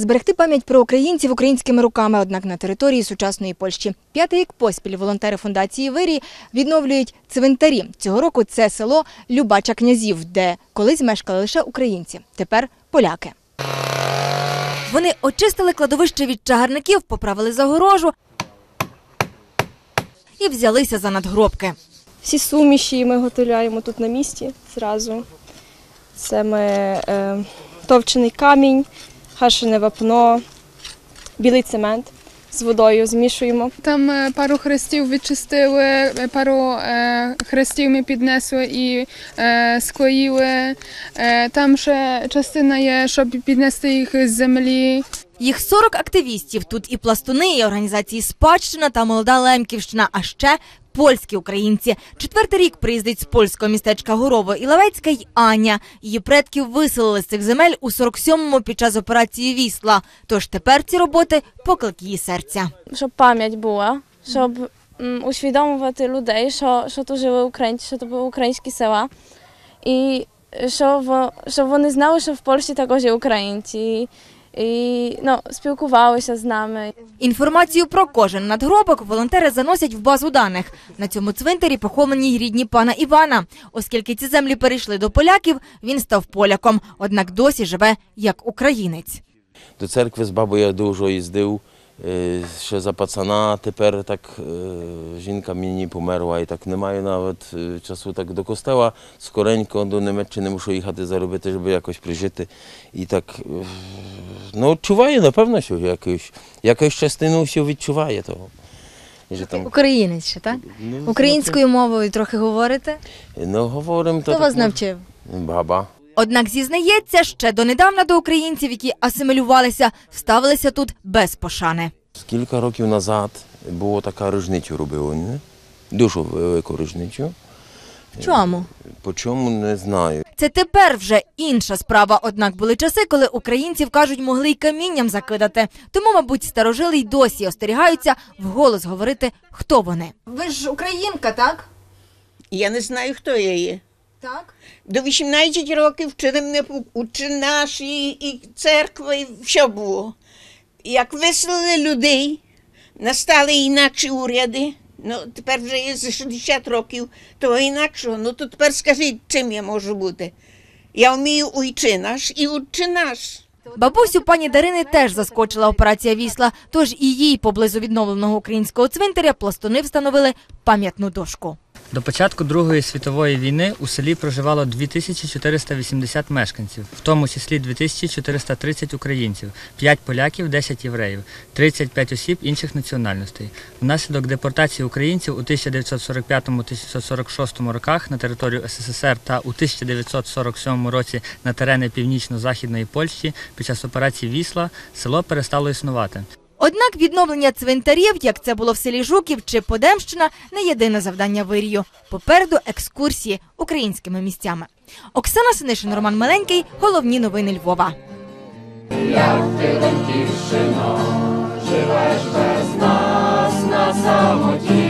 Зберегти пам'ять про українців українськими руками, однак на території сучасної Польщі. П'ятий рік поспіль волонтери фундації Вирії відновлюють цвинтарі. Цього року це село Любача Князів, де колись мешкали лише українці, тепер поляки. Вони очистили кладовище від чагарників, поправили загорожу і взялися за надгробки. Всі суміші ми готуємо тут на місці зразу. Це ми е, товчений камінь, гашене вапно, білий цемент з водою змішуємо. Там е, пару хрестів відчистили, е, пару е, хрестів ми піднесли і склеїли. Там ще частина є, щоб піднести їх з землі. Їх 40 активістів. Тут і пластуни, і організації Спадщина та молода Лемківщина, а ще польські українці. Четвертий рік приїздить з польського містечка Горово і Лавецька й Аня. Її предків виселили з цих земель у 47-му під час операції Вісла. Тож тепер ці роботи поклик її серця. Щоб пам'ять була, щоб м, людей, що, що тут жили українці, що тут були українські села. І щоб, щоб вони знали, що в Польщі також є українці. І ну, спілкувалися з нами. Інформацію про кожен надгробок волонтери заносять в базу даних. На цьому цвинтарі поховані й рідні пана Івана. Оскільки ці землі перейшли до поляків, він став поляком, однак досі живе як українець. До церкви з бабою я дуже їздив, ще за пацана. Тепер так е, жінка мені померла і так не маю навіть е, часу так до костела. Скоренько до Німеччини мушу їхати заробити, щоб якось прижити. І так е, ну, відчуваю, напевно, що якусь, якусь частину все відчуває того. Що там, Українець ще, так? ну, Українською мовою трохи говорите. Ну, говоримо, Хто так вас навчив? Баба. Однак зізнається, ще донедавна до українців, які асимілювалися, ставилися тут без пошани. Кілька років назад було така рижницю робили, не? Дуже велику рижницю. Чому? По чому не знаю. Це тепер вже інша справа. Однак були часи, коли українців кажуть, могли й камінням закидати. Тому, мабуть, старожили й досі остерігаються вголос говорити, хто вони. Ви ж українка, так? Я не знаю, хто я є. Так. До 18 років вчили мене учи наші і церква, і все було. Як виселили людей, настали інакші уряди. Ну, тепер вже є за 60 років того інакшого. Ну то тепер скажіть, чим я можу бути? Я вмію уйчи наш і учи наш. Бабусю пані Дарини теж заскочила операція вісла, тож і їй поблизу відновленого українського цвинтаря пластуни встановили пам'ятну дошку. До початку Другої світової війни у селі проживало 2480 мешканців, в тому числі 2430 українців, 5 поляків, 10 євреїв, 35 осіб інших національностей. Внаслідок депортації українців у 1945-1946 роках на територію СССР та у 1947 році на терени північно-західної Польщі під час операції Вісла село перестало існувати. Однак відновлення цвинтарів, як це було в селі Жуків чи Подемщина, не єдине завдання вирію. Попереду екскурсії українськими місцями. Оксана Синишин, Роман Миленький. Головні новини Львова. живеш без нас на самоті.